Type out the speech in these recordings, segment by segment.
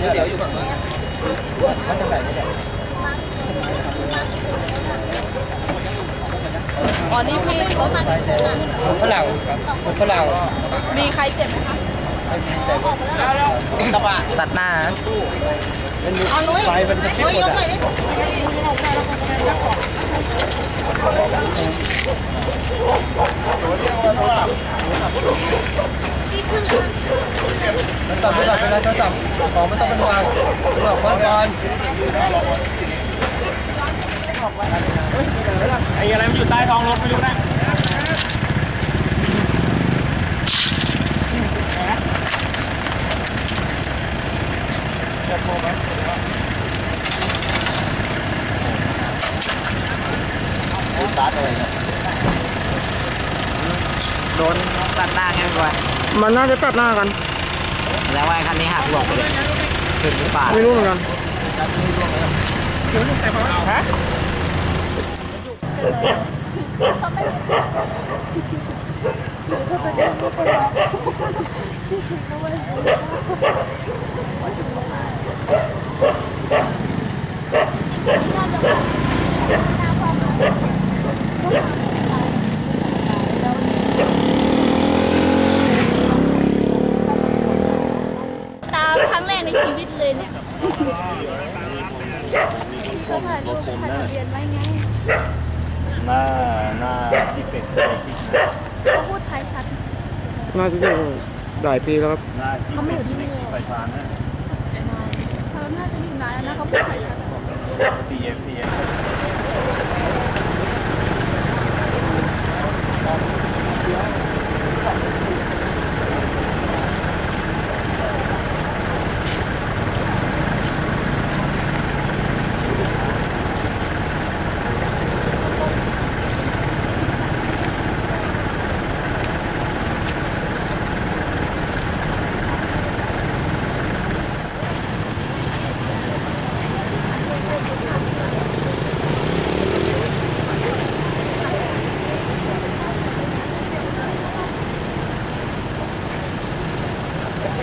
ก๋วยเตี๋ยวอยู่ฝั่งนู้นเขาจะไหนไม่ได้อ๋อนี่เขาไม่เขาตัดคนฝรั่งครับคนฝรั่งมีใครเจ็บไหมคะแล้วแล้วกระบะตัดหน้านะมันมีไฟมันจะคิดหมดอะ มันตับไม่ตับเป็นไรจะตับของไม่ต้องเป็นวางหลอกก่อนก่อนไอ้อะไรมันอยู่ใต้ท้องรถไม่รู้นะตาร์ทอะไรเนี่ยโดนตัดหน้าไงพี่อยมันน่าจะตัดหน้ากัน แล้วว่าไอ้คันนี้หักหลบไปเลยถึงหรือเปล่าไม่รู้เหมือนกันฮะตามครั้งแรกในชีวิตเลย เนี่ยเขาถ่ายรูปถ่ายทะเบียนไว้หน้าหน้าสิบเอ็ดเลยที่เขาพูดไทยชัดน่าจะอยู่หลายปีแล้วครับหน้าสิบเอ็ดไฟฟ้านะเขาน่าจะอยู่นานแล้วนะเขาพูดไทยชัด CF CF โ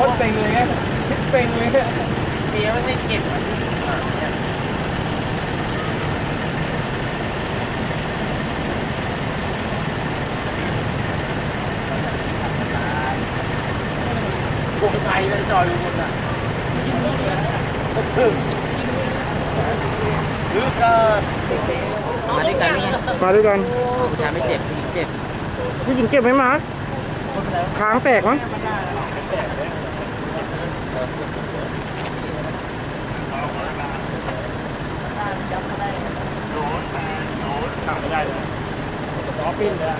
คตรเซ็งเลยไงเซ็งเลยเมียไม่ให้เก็บวกไทยเลยจอยอยู่หมดอะ มาด้วยกันนี่ไงมาด้วยกันผู้ชายไม่เจ็บผู้หญิงเจ็บผู้หญิงเจ็บไหมมาร์คค้างแตกมั้งทำไม่ได้เลยล้อปิ้นเลยอะ